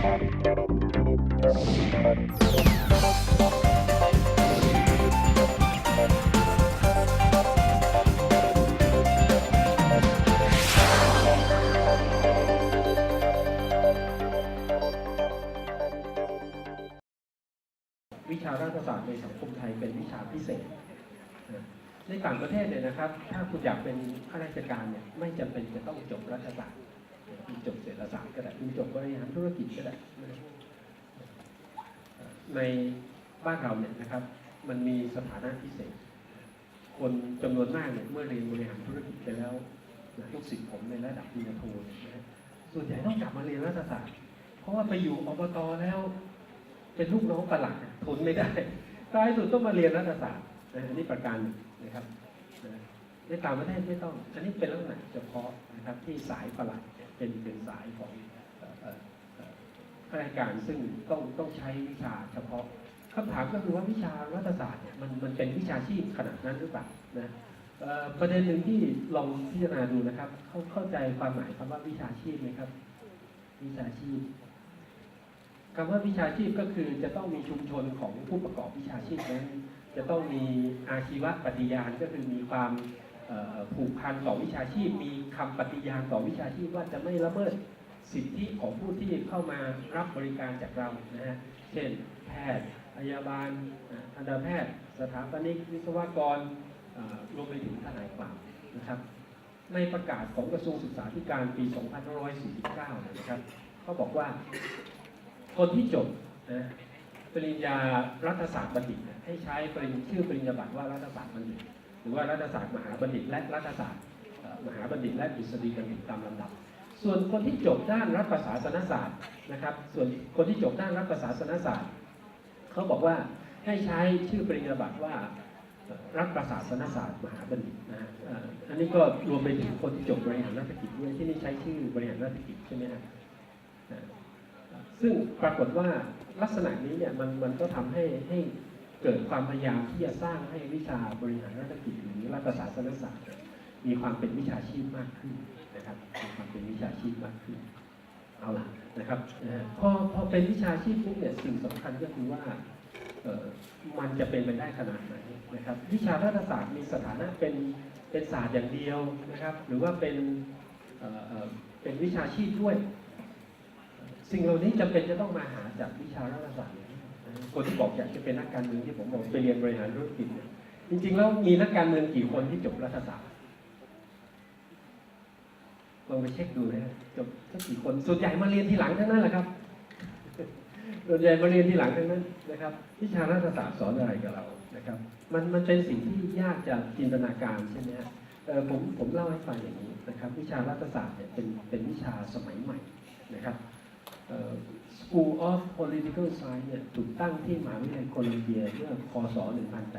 วิชารัฐศาสตร์ในสังคมไทยเป็นวิชาพิเศษ ในต่างประเทศเนี่ยนะครับ ถ้าคุณอยากเป็นข้าราชการเนี่ยไม่จำเป็นจะต้องจบรัฐศาสตร์ คุณจบเศรษฐศาสตร์ก็ได้คุณจบบริหารธุรกิจก็ได้ในบ้านเราเนี่ยนะครับ มันมีสถานะพิเศษ คนจำนวนมากเนี่ยเมื่อเรียนบริหารธุรกิจไปแล้วนะลูกศิษย์ผมในระดับปริญญาโทเนี่ยนะฮะส่วนใหญ่ต้องกลับมาเรียนรัฐศาสตร์เพราะว่าไปอยู่อบตแล้ว เป็นลูกน้องประหลัดทนไม่ได้ท้ายสุดต้องมาเรียนรัฐศาสตร์นะอันนี้ประการหนึ่งนะครับนะ ในต่างประเทศไม่ต้อง อันนี้เป็นลักษณะเฉพาะนะครับที่สายประหลัดเนี่ยเป็นเป็นสายของข้าราชการซึ่งต้องต้องใช้วิชาเฉพาะคำถามก็คือว่าวิชารัฐศาสตร์เนี่ยมันมันเป็นวิชาชีพขนาดนั้นหรือเปล่านะประเด็นหนึ่งที่ลองพิจารณาดูนะครับ เข้าเข้าใจความหมายคำว่าวิชาชีพไหมครับ วิชาชีพคำว่าวิชาชีพก็คือจะต้องมีชุมชนของผู้ประกอบวิชาชีพนั้น จะต้องมีอาชีวปฏิญาณก็คือมีความ ผูกพันต่อวิชาชีพ มีคำปฏิญาณต่อวิชาชีพว่าจะไม่ละเมิดสิทธิของผู้ที่เข้ามารับบริการจากเรานะฮะเช่น แพทย์พยาบาลอ่าทันตแพทย์ สถาปนิกวิศวกรรวมไปถึงทนายความนะครับ ในประกาศของกระทรวงศึกษาธิการปี 2549 นะครับเขาบอกว่า คนที่จบนะปริญญารัฐศาสตร์บัณฑิตให้ใช้ปริญชื่อปริญญาบัตรว่ารัฐศาสตร์บัณฑิต หรือว่ารัฐศาสตร์มหาบัณฑิตและรัฐศาสตร์มหาบัณฑิตและดุษฎีบัณฑิตตามลำดับ ส่วนคนที่จบด้านรัฐประศาสนศาสตร์นะครับ ส่วนคนที่จบด้านรัฐประศาสนศาสตร์เขาบอกว่าให้ใช้ชื่อปริญญาบัตรว่ารัฐประศาสนศาสตร์มหาบัณฑิตนะอันนี้ก็รวมไปถึงคนที่จบบริหารราชกิจด้วยที่นี่ใช้ชื่อบริหารราชกิจใช่ไหมฮะนะซึ่งปรากฏว่าลักษณะนี้เนี่ยมันมันก็ทำให้ให้ เกิดความพยายามที่จะสร้างให้วิชาบริหารราชกิจหรือรัฐศาสนศาสตร์มีความเป็นวิชาชีพมากขึ้นนะครับมีความเป็นวิชาชีพมากขึ้นเอาละนะครับพอพอเป็นวิชาชีพปุ๊บเนี่ยสิ่งสำคัญก็คือว่ามันจะเป็นไปได้ขนาดไหนนะครับ วิชารัฐศาสตร์มีสถานะเป็นเป็นศาสตร์อย่างเดียวนะครับ หรือว่าเป็นเป็นวิชาชีพด้วย สิ่งเหล่านี้จำเป็นจะต้องมาหาจากวิชารัฐศาสตร์ คนที่บอกอยากจะเป็นนักการเมืองที่ผมบอกไปเรียนบริหารธุรกิจเนี่ยจริงๆแล้วมีนักการเมืองกี่คนที่จบรัฐศาสตร์ลองไปเช็คดูนะจบสักกี่คนส่วนใหญ่มาเรียนทีหลังทั้งนั้นแหละครับส่วนใหญ่มาเรียนทีหลังทั้งนั้นนะครับวิชารัฐศาสตร์สอนอะไรกับเรานะครับ มันมันเป็นสิ่งที่ยากจะจินตนาการใช่ไหมฮะผมผมเล่าให้ฟังอย่างนี้นะครับ วิชารัฐศาสตร์เนี่ยเป็นเป็นวิชาสมัยใหม่นะครับ School of Political Science เนี่ยถูกตั้งที่มหาวิทยาลัยโคลัมเบียเมื่อคศ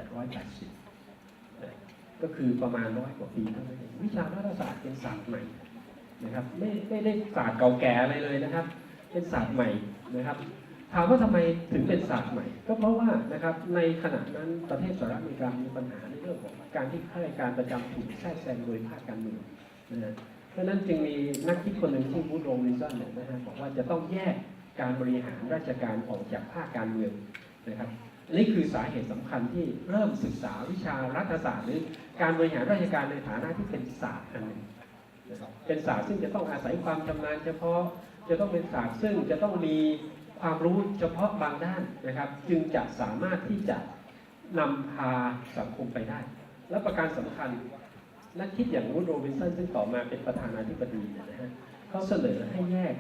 1880นะก็คือประมาณร้อยกว่าปีเท่านั้นเองวิชารัฐศาสตร์เป็นศาสตร์ใหม่นะครับไม่ไม่ได้ศาสตร์เก่าแก่อะไรเลยนะครับ เป็นศาสตร์ใหม่นะครับ ถามว่าทำไมถึงเป็นศาสตร์ใหม่ ก็เพราะว่านะครับในขณะนั้นประเทศสหรัฐอเมริกามีปัญหาในเรื่องของการที่ข้าราชการประจำถูกแทรกแซงโดยภาคการเมืองนะฮะเพราะนั้นจึงมีนักคิดคนหนึ่งชื่อวูดโรวินสันเนี่ยนะฮะบอกว่าจะต้องแยก การบริหารราชการออกจากภาคการเมืองนะครับนี่คือสาเหตุสำคัญที่เริ่มศึกษาวิชารัฐศาสตร์ หรือการบริหารราชการในฐานะที่เป็นศาสตร์อันหนึ่งเป็นศาสตร์ซึ่งจะต้องอาศัยความชำนาญเฉพาะจะต้องเป็นศาสตร์ซึ่งจะต้องมีความรู้เฉพาะบางด้านนะครับ จึงจะสามารถที่จะนำพาสังคมไปได้ และประการสำคัญนักคิดอย่างวูดโรบินสันซึ่งต่อมาเป็นประธานาธิบดีนะฮะเขาเสนอให้แยก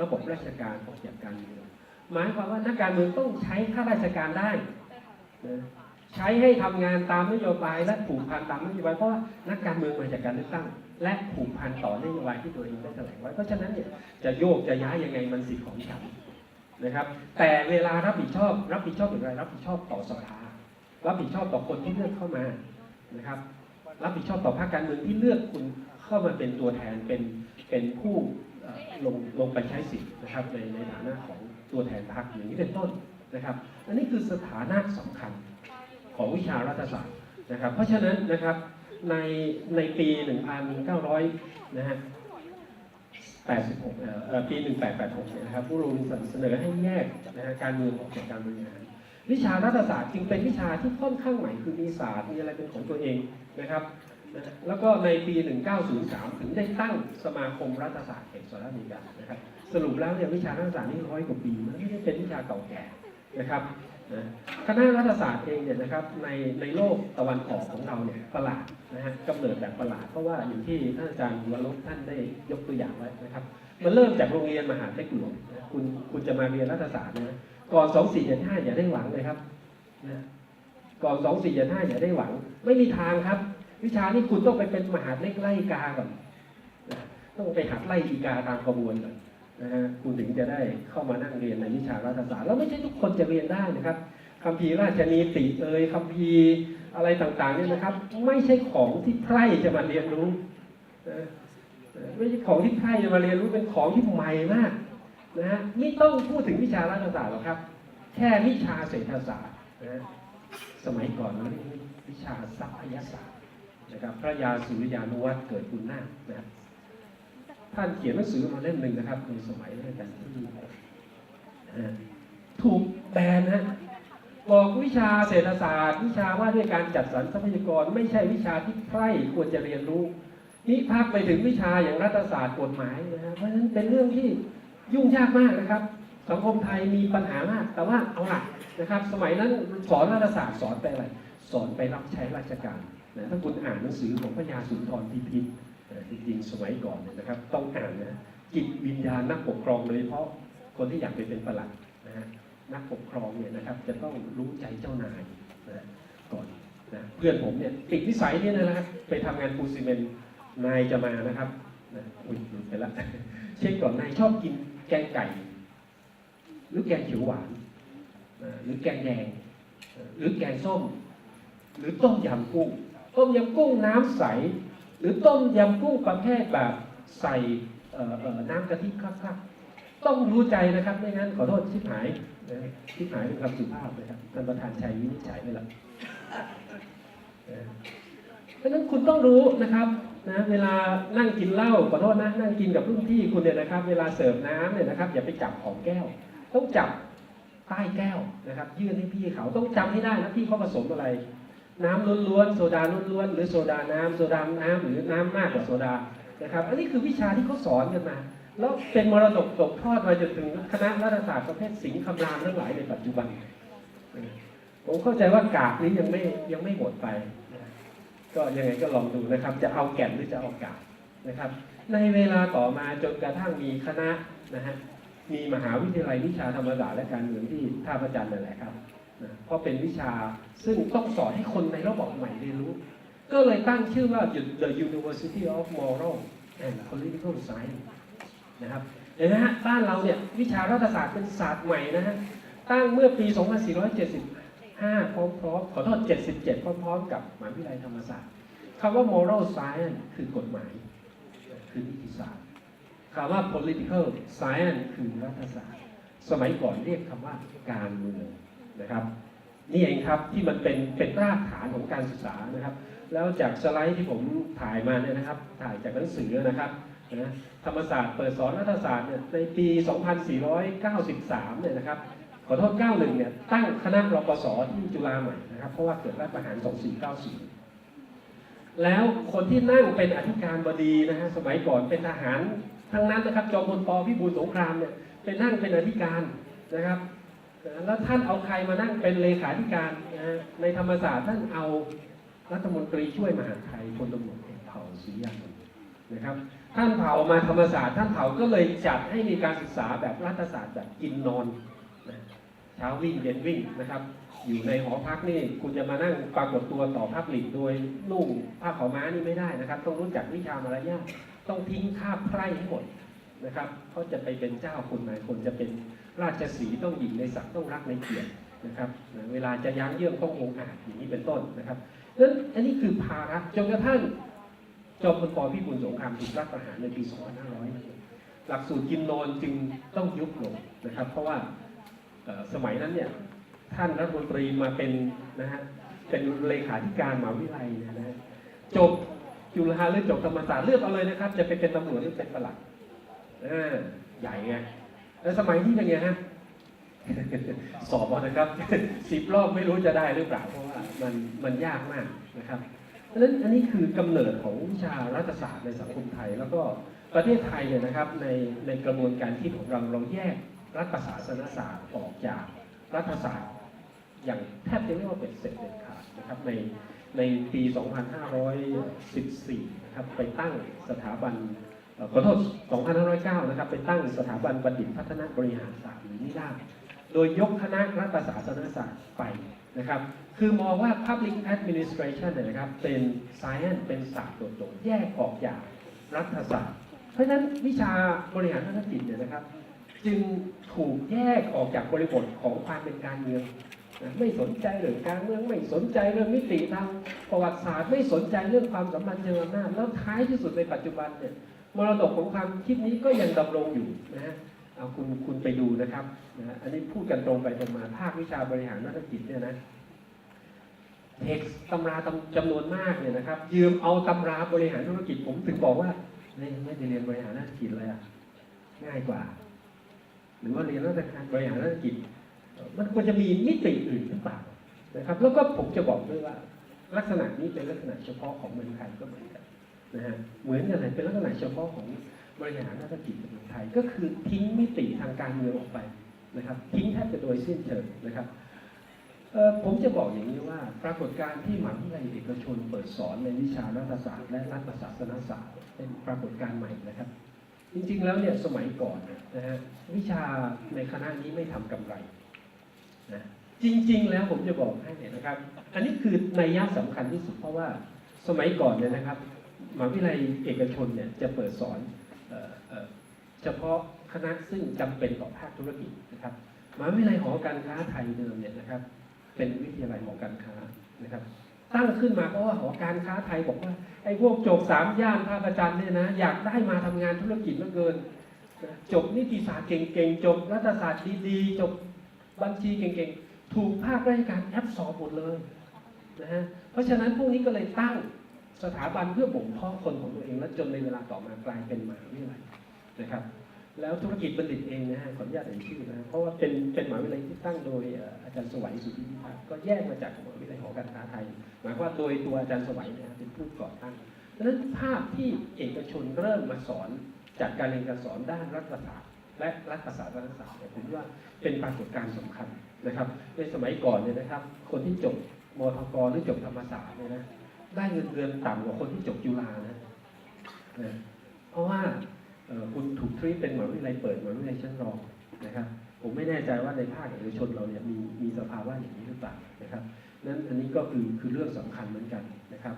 ระบบราชการออกจากการเมืองหมายความว่านักการเมืองต้องใช้ข้าราชการได้นะใช้ให้ทำงานตามนโยบายและผูกพันตามนโยบายเพราะว่านักการเมืองมาจากการเลือกตั้ง และผูกพันต่อนโยบายที่ตัวเองได้แถลงไว้เพราะฉะนั้นเนี่ยจะโยกจะย้ายยังไงมันสิทธิ์ของฉันนะครับ แต่เวลารับผิดชอบ รับผิดชอบอย่างไรรับผิดชอบต่อสภารับผิดชอบต่อคนที่เลือกเข้ามานะครับ รับผิดชอบต่อภาคการเมืองที่เลือกคุณเข้ามาเป็นตัวแทนเป็นเป็นผู้ ลงลงไปใช้สิทธิ์นะครับในในฐานะของตัวแทนพรรคอย่างนี้เป็นต้นนะครับ อันนี้คือสถานะสำคัญของวิชารัฐศาสตร์นะครับ เพราะฉะนั้นนะครับในในปี 1900นะฮะ86เอ่อปี 1886นะครับผู้รบินสันเสนอให้แยกนะฮะการเมืองออกจากการบริหารวิชารัฐศาสตร์จึงเป็นวิชาที่ค่อนข้างใหม่คือมีศาสตร์มีอะไรเป็นของตัวเองนะครับ นะแล้วก็ในปี 1903 ถึงได้ตั้งสมาคมรัฐศาสตร์แห่งสหรัฐอเมริกานะครับสรุปแล้วเนี่ยวิชารัฐศาสตร์นี่ร้อยกว่าปีมันไม่ได้เป็นวิชาเก่าแก่นะครับนะคณะรัฐศาสตร์เองเนี่ยนะครับในในโลกตะวันออกของเราเนี่ยประหลาดนะฮะกำเนิดแบบประหลาดเพราะว่าอย่างที่ท่านอาจารย์วรลบท่านได้ยกตัวอย่างไว้นะครับมันเริ่มจากโรงเรียนมหาเทคหลวงคุณคุณจะมาเรียนรัฐศาสตร์นะก่อน2475อย่าได้หวังเลยครับนะก่อน2475อย่าได้หวัง ไม่มีทางครับ วิชานี้คุณต้องไปเป็นมหาเล็กไล่กาก่อนนะต้องไปหัดไล่อีกาตามกระบวนก่อนนะฮะคุณถึงจะได้เข้ามานั่งเรียนในวิชารัฐศาสตร์แล้วไม่ใช่ทุกคนจะเรียนได้นะครับคัมภีราชนีติเอยคัมภีอะไรต่างๆเนี่ยนะครับ ไม่ใช่ของที่ใครจะมาเรียนรู้นะไม่ใช่ของที่ใครจะมาเรียนรู้เป็นของที่ใหม่มากนะฮะไม่ต้องพูดถึงวิชารัฐศาสตร์หรอกครับ แค่วิชาเศรษฐศาสตร์นะสมัยก่อนนเรียกวิชาทรัพยศาสตร์ นะครับพระยาสุริยานุวัตรเกิดคุณนาคนะครับท่านเขียนหนังสือมาเล่มหนึ่งนะครับในสมัยรัชกาลที่นะฮะถูกแบนนะบอกวิชาเศรษฐศาสตร์ วิชาว่าด้วยการจัดสรรทรัพยากรไม่ใช่วิชาที่ใครควรจะเรียนรู้ นี่พักไปถึงวิชาอย่างรัฐศาสตร์กฎหมายนะฮะเพราะฉะนั้นเป็นเรื่องที่ยุ่งยากมากนะครับ สังคมไทยมีปัญหามาก แต่ว่าเอาหลักนะครับ สมัยนั้นสอนรัฐศาสตร์สอนไปอะไรสอนไปรับใช้ราชการ นะถ้าคุณอ่านหนังสือของพระยาสุนทรพิพิธจริงๆสมัยก่อนเนี่ยนะครับ ต้องอ่านนะจิตวิญญาณนักปกครองโดยเฉพาะคนที่อยากไปเป็นประหลัดนะฮะนักปกครองเนี่ยนะครับ จะต้องรู้ใจเจ้านายนะก่อนนะเพื่อนผมเนี่ยติดนิสัยเนี่ยนะครับไปทำงานปูนซีเมนต์นายจะมานะครับนะอุ้ยหลุดไปละเช็คก่อนนายชอบกินแกงไก่ หรือแกงเขียวหวานนะหรือแกงแดงหรือแกงส้ม หรือต้มยำกุ้ง ต้มยำกุ้งน้ำใส หรือต้มยำกุ้งประเภทแบบใส่น้ำกะทิครับๆต้องรู้ใจนะครับไม่งั้นขอโทษชิบหายนะชิบหายเป็นคำสุภาพนะครับท่านประธานชัยวินิจฉัยไปแล้วนะเพราะฉะนั้นคุณต้องรู้นะครับนะเวลานั่งกินเหล้าขอโทษนะนั่งกินกับรุ่นพี่คุณเนี่ยนะครับ เวลาเสิร์ฟน้ำเนี่ยนะครับ อย่าไปจับของแก้ว ต้องจับใต้แก้วนะครับ ยื่นให้พี่เขาต้องจำให้ได้นะพี่เขาผสมอะไร น้ำล้วนๆโซดาล้วนๆหรือโซดาน้ำโซดาน้ำหรือน้ำมากกว่าโซดานะครับ อันนี้คือวิชาที่เขาสอนกันมา แล้วเป็นมรดกตกทอดมาจนถึงคณะรัฐศาสตร์ประเภทสิงห์คำรามทั้งหลายในปัจจุบัน ผมเข้าใจว่ากากนี้ยังไม่ยังไม่หมดไป ก็ยังไงก็ลองดูนะครับ จะเอาแก่นหรือจะเอากากนะครับ ในเวลาต่อมาจนกระทั่งมีคณะนะฮะมีมหาวิทยาลัยวิชาธรรมศาสตร์และการเมืองที่ท่าพระจันทร์นั่นแหละครับ นะเพราะเป็นวิชาซึ่งต้องสอนให้คนในระบบใหม่เรียนรู้ ก็เลยตั้งชื่อว่า The University of Moral and Political Science นะครับเห็นไหมฮะบ้านเราเนี่ยวิชารัฐศาสตร์เป็นศาสตร์ใหม่นะฮะตั้งเมื่อปี 2475 พร้อมๆขอโทษ 77 พร้อมๆ กับมหาวิทยาลัยธรรมศาสตร์คำว่า moral science คือกฎหมาย คือนิติศาสตร์คำว่า political science คือรัฐศาสตร์ สมัยก่อนเรียกคำว่าการเมือง นะครับ นี่เองครับที่มันเป็นเป็นรากฐานของการศึกษานะครับ แล้วจากสไลด์ที่ผมถ่ายมาเนี่ยนะครับ ถ่ายจากหนังสือนะครับนะธรรมศาสตร์เปิดสอนรัฐศาสตร์เนี่ยในปี 2493 เนี่ยนะครับขอโทษ 91 เนี่ยตั้งคณะรปศที่จุฬาใหม่นะครับเพราะว่าเกิดรัฐประหาร 2490แล้วคนที่นั่งเป็นอธิการบดีนะฮะสมัยก่อนเป็นทหารทั้งนั้นนะครับจอมพลปพิบูลสงครามเนี่ยเป็นนั่งเป็นอธิการนะครับ แล้วท่านเอาใครมานั่งเป็นเลขาธิการในธรรมศาสตร์ท่านเอารัฐมนตรีช่วยมหาไทยพลตำรวจเอเผ่าศรียานนะครับ ท่านเผ่ามาธรรมศาสตร์ท่านเผ่าก็เลยจัดให้มีการศึกษาแบบรัฐศาสตร์แบบกินนอนเช้าวิ่งเย็นวิ่งนะครับ อยู่ในหอพักนี่คุณจะมานั่งปรากฏตัวต่อพับลิกโดยนุ่งผ้าขาวม้านี่ไม่ได้นะครับ ต้องรู้จักวิชามารยาทต้องทิ้งคาบไพร่ให้หมดนะครับเขาจะไปเป็นเจ้าคุณนายคนจะเป็น ราชสีต้องหญิงในศักดิ์ต้องรักในเกียรตินะครับ เวลาจะยั้งเยื่องต้ององค์อาจอย่างนี้เป็นต้นนะครับนั้นอันนี้คือภาระจนกระทั่งจอมพลปพิบูลสงครามถูกรัฐประหารในปี 2500 หลักสูตรกินนอนจึงต้องยุบลงนะครับ เพราะว่าสมัยนั้นเนี่ยท่านรัฐมนตรีมาเป็นนะฮะเป็นเลขาธิการมหาวิทยาลัยนยนะฮะจบจุฬาหรือจบธรรมศาสตร์เลือกเอาเลยนะครับ จะไปเป็นตำรวจหรือเป็นประหลัดใหญ่ไง แล้วสมัยนี้เป็นไงฮะสอบเอานะครับสิบรอบไม่รู้จะได้หรือเปล่าเพราะว่ามันมันยากมากนะครับเพราะฉะนั้นอันนี้คือกำเนิดของวิชารัฐศาสตร์ในสังคมไทย แล้วก็ประเทศไทยเนี่ยนะครับในในกระบวนการคิดของเราเราแยกรัฐศาสนศาสตร์ออกจากรัฐศาสตร์อย่างแทบจะเรียกว่าเป็นเสร็จเด็ดขาดนะครับในในปี 2514 นะครับไปตั้งสถาบัน ขอโทษ 2509 นะครับ ไปตั้งสถาบันบัณฑิตพัฒนาบริหารศาสตร์หรือนิด้าโดยยกคณะรัฐศาสนศาสตร์ไปนะครับ คือมองว่า Public Administration เนี่ยนะครับ เป็น Science เป็นศาสตร์โดดๆแยกออกจากรัฐศาสตร์ เพราะฉะนั้นวิชาบริหารธุรกิจเนี่ยนะครับ จึงถูกแยกออกจากบริบทของความเป็นการเมืองนะไม่สนใจเรื่องการเมืองไม่สนใจเรื่องมิติทางประวัติศาสตร์ ไม่สนใจเรื่องความสัมพันธ์เชิงอำนาจแล้วท้ายที่สุดในปัจจุบันเนี่ย มรดกของความคิดนี้ก็ยังดำรงอยู่นะฮะเอาคุณคุณไปดูนะครับนะอันนี้พูดกันตรงไปตรงมาภาควิชาบริหารธุรกิจเนี่ยนะเท็กซ์ตำราจำนวนมากเนี่ยนะครับ ยืมเอาตำราบริหารธุรกิจผมถึงบอกว่าไม่ไม่ได้เรียนบริหารธุรกิจเลยอะง่ายกว่า หรือว่าเรียนรัฐการบริหารธุรกิจ มันควรจะมีมิติอื่นหรือเปล่านะครับ แล้วก็ผมจะบอกด้วยว่า ลักษณะนี้เป็นลักษณะเฉพาะของเมืองไทยก็เหมือนกัน นะฮะเหมือนกันเลยเป็นลักษณะเฉพาะของบริหารธุรกิจในเมืองไทย ก็คือทิ้งมิติทางการเมืองออกไปนะครับ ทิ้งแทบจะโดยสิ้นเชิงนะครับผมจะบอกอย่างนี้ว่า ปรากฏการณ์ที่มหาวิทยาลัยเอกชนเปิดสอนในวิชารัฐศาสตร์และรัฐศาสนศาสตร์เป็นปรากฏการณ์ใหม่นะครับ จริงๆแล้วเนี่ยสมัยก่อนนะฮะวิชาในคณะนี้ไม่ทำกำไรนะจริง ๆ แล้วผมจะบอกให้เนี่ยนะครับ อันนี้คือในยะสำคัญที่สุดเพราะว่าสมัยก่อนเนี่ยนะครับ มหาวิทยาลัยเอกชนเนี่ยจะเปิดสอนเออเออเฉพาะคณะซึ่งจำเป็นต่อภาคธุรกิจนะครับมหาวิทยาลัยหอการค้าไทยเดิมเนี่ยนะครับเป็นวิทยาลัยหอการค้านะครับ ตั้งขึ้นมาเพราะว่าหอการค้าไทยบอกว่าไอ้พวกจบสามย่านท่าประจันเนี่ยนะอยากได้มาทำงานธุรกิจเหลือเกินจบนิติศาสตร์เก่งๆจบรัฐศาสตร์ดีๆจบบัญชีเก่งๆ ถูกภาคราชการแอบสอบหมดเลยนะฮะเพราะฉะนั้นพวกนี้ก็เลยตั้ง สถาบันเพื่อบ่มเพาะคนของตัวเอง และจนในเวลาต่อมากลายเป็นมหาวิทยาลัยนะครับ แล้วธุรกิจบัณฑิตเองนะฮะขออนุญาตเอ่ยชื่อนะเพราะว่าเป็นเป็นมหาวิทยาลัยที่ตั้งโดยอาจารย์สวัยสุทธิพิพัฒน์ก็แยกมาจากมหาวิทยาลัยหอการค้าไทย หมายความว่าโดยตัวอาจารย์สวัยเนยนะเป็นผู้ก่อตั้งดังนั้นภาพที่เอกชนเริ่มมาสอนจากการเรียนการสอนด้านรัฐศาสตร์และรัฐศาสตร์รัฐศาสตร์เนี่ยผมว่าเป็นปรากฏการณ์สำคัญนะครับ ในสมัยก่อนเนี่ยนะครับ คนที่จบมทกหรือจบธรรมศาสตร์เนี่ยนะ ได้เงินเดือนต่ำกว่าคนที่จบจุฬานะนะเพราะว่าคุณถูกทรีตเป็นหมหาวิทยาลัยเปิดหมหาวิทยาลัยชั้นรองนะครับ ผมไม่แน่ใจว่าในภาคเอกชนเราเนี่ยมีมีสภาวะอย่างนี้หรือเปล่านะครับนั้นอันนี้ก็คือคือเรื่องสำคัญเหมือนกันนะครับ